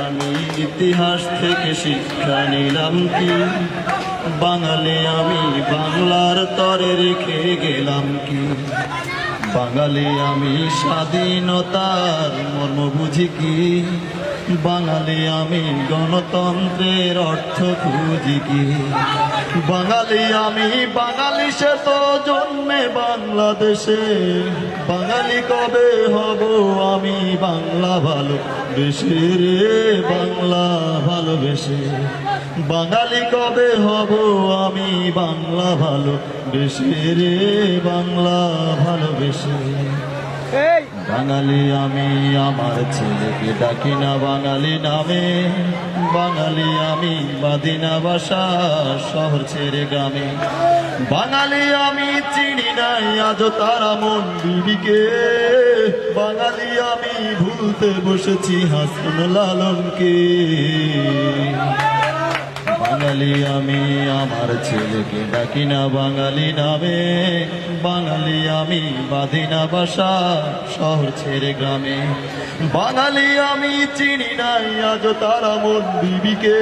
আমি ইতিহাস থেকে শিক্ষা নিলাম কি? বাঙালি আমি বাংলার তরে রেখে গেলাম কি? বাঙালি আমি স্বাধীনতার মর্ম বুঝি কি? বাঙালি আমি গণতন্ত্রের অর্থ খুঁজি কি? বাঙালি আমি, বাঙালি সে তো জন্মে বাংলাদেশে। বাঙালি কবে হব আমি বাংলা ভালো বেশি রে, বাংলা ভালোবেসে। বাঙালি কবে হব আমি বাংলা ভালো বেশি রে, বাংলা ভালোবেসে। বাঙালি আমি, আমার ছেলেকে ডাকি না বাঙালি নামে। বাঙালি আমি বাদিনা বাসা, শহর ছেড়ে গ্রামে। বাঙালি আমি চিনি নাই আজ তারা মন বিবিকে। বাঙালি আমি ভুলতে বসেছি হাসন লালনকে। বাঙালি আমি, আমার ছেলেকে ডাকি না বাঙালি নামে। বাঙালি আমি বাঁধি না বাসা শহর ছেড়ে গ্রামে। বাঙালি আমি চিনি নাই আজ তারা মন বিবিকে।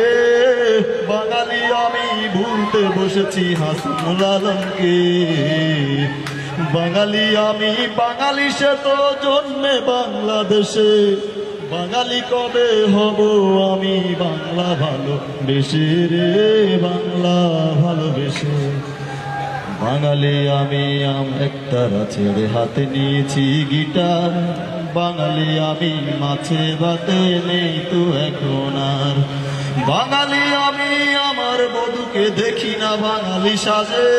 বাঙালি আমি ভুলতে বসেছি হাসন লালনকে বাঙালি আমি, বাঙালি সে তো জন্মে বাংলাদেশে। বাঙালি কবে হব আমি বাংলা ভালো? বেশি রে বাংলা ভালোবেসে বাঙালি আমি, আম একতারা ছেড়ে হাতে নিয়েছি গিটার। বাঙালি আমি, মাছে বাতে নেই তো এখন আর। বাঙালি আমি, আমার বধুকে দেখি না বাঙালি সাজে।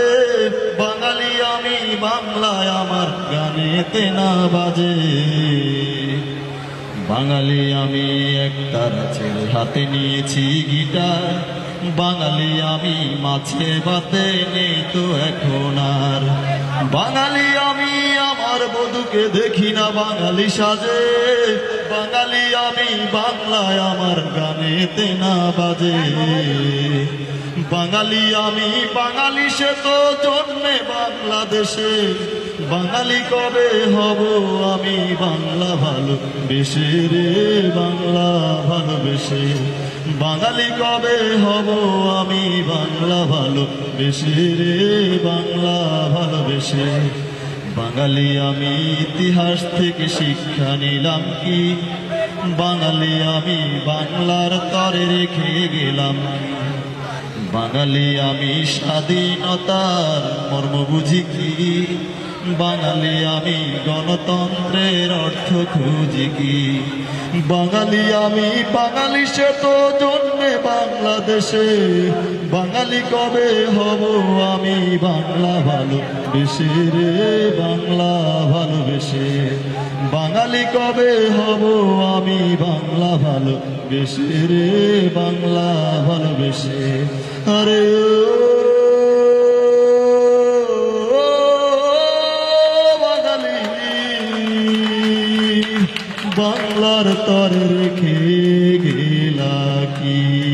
বাঙালি আমি, বাংলায় আমার গানেতে না বাজে। বাঙালি আমি এক তারা ছেড়ে হাতে নিয়েছি গিটার। বাঙালি আমি মাছে বাতে নেই তো এখন আর। বাঙালি আমি আমার বধুকে দেখি না বাঙালি সাজে। বাঙালি আমি বাংলায় আমার গানেতে না বাজে। বাঙালি আমি বাঙালি সে তো জন্মে বাংলাদেশে। বাঙালি কবে হব আমি বাংলা ভালো? বেশি রে বাংলা ভালোবেসে বাঙালি কবে হব আমি বাংলা ভালো? বেশি রে বাংলা ভালোবেসে বাঙালি আমি ইতিহাস থেকে শিক্ষা নিলাম কি? বাঙালি আমি বাংলার তরে রেখে গেলাম বাঙালি আমি স্বাধীনতার মর্ম বুঝি কি? বাঙালি, আমি গণতন্ত্রের অর্থ খুঁজি কি? বাঙালি, আমি বাঙালি, সে তো জন্মে বাংলাদেশে। বাঙালি কবে হব আমি বাংলা ভালো বেশি রে? বাংলা ভালোবেসে। বাঙালি কবে হব আমি বাংলা ভালো বেশি রে? বাংলা ভালোবেসে। আরে ও বাংলার তরে রেখে গেলা কি?